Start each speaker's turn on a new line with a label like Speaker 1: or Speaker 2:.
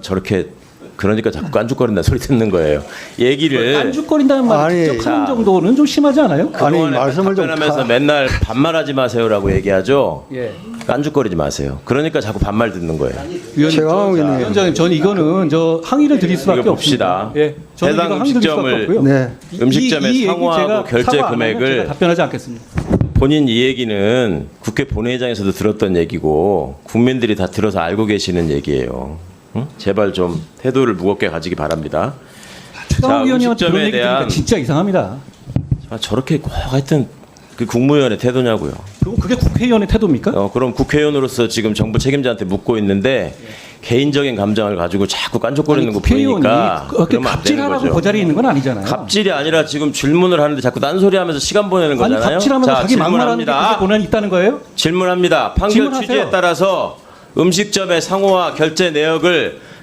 Speaker 1: 저렇게 그러니까 자꾸 깐죽거린다 소리 듣는 거예요. 얘기를
Speaker 2: 깐죽거린다는 말
Speaker 3: 아니,
Speaker 2: 직접 하는
Speaker 1: 자.
Speaker 2: 정도는 좀 심하지 않아요?
Speaker 3: 아니,
Speaker 1: 그동안에
Speaker 3: 말씀을 좀
Speaker 1: 답변하면서
Speaker 3: 다-
Speaker 1: 맨날 반말하지 마세요라고 얘기하죠.
Speaker 2: 예.
Speaker 1: 깐죽거리지 마세요. 그러니까 자꾸 반말 듣는 거예요.
Speaker 2: 위원님,
Speaker 3: 최강욱
Speaker 2: 저-
Speaker 3: 의원님.
Speaker 2: 위원장님, 저는 이거는 저 항의를 드릴 수밖에
Speaker 1: 이거
Speaker 2: 없습니다.
Speaker 1: 봅시다.
Speaker 2: 예, 저는
Speaker 1: 해당
Speaker 2: 이거 항의 드릴 수밖에
Speaker 1: 음식점을
Speaker 2: 없고요.
Speaker 3: 네.
Speaker 2: 이-
Speaker 1: 음식점의
Speaker 2: 이 얘기
Speaker 1: 상호하고
Speaker 2: 제가
Speaker 1: 결제
Speaker 2: 사과 안 하면
Speaker 1: 금액을-
Speaker 2: 제가 답변하지 않겠습니다.
Speaker 1: 본인 이 얘기는 국회 본회의장에서도 들었던 얘기고 국민들이 다 들어서 알고 계시는 얘기예요. 응? 제발 좀 태도를 무겁게 가지기 바랍니다.
Speaker 2: 최강욱 의원님한테 그런
Speaker 1: 음식점에
Speaker 2: 얘기 들으니까
Speaker 1: 대한
Speaker 2: 진짜 이상합니다.
Speaker 1: 아, 저렇게 꼭 하여튼 그 국무위원의 태도냐고요.
Speaker 2: 그럼 그게 국회의원의 태도입니까?
Speaker 1: 어, 그럼 국회의원으로서 지금 정부 책임자한테 묻고 있는데 개인적인 감정을 가지고 자꾸 깐족거리는 거
Speaker 2: 국회의원이
Speaker 1: 보니까
Speaker 2: 그렇게
Speaker 1: 그러면 안 되는
Speaker 2: 갑질하라고
Speaker 1: 거죠.
Speaker 2: 그 자리에 있는 건 아니잖아요.
Speaker 1: 갑질이 아니라 지금 질문을 하는데 자꾸 딴소리하면서 시간 보내는
Speaker 2: 아니
Speaker 1: 거잖아요.
Speaker 2: 갑질하면서
Speaker 1: 자,
Speaker 2: 자기 막말하는 게
Speaker 1: 질문합니다.
Speaker 2: 그게 권한이 있다는 거예요?
Speaker 1: 질문합니다. 판결
Speaker 2: 질문하세요.
Speaker 1: 취지에 따라서 음식점의 상호와 결제 내역을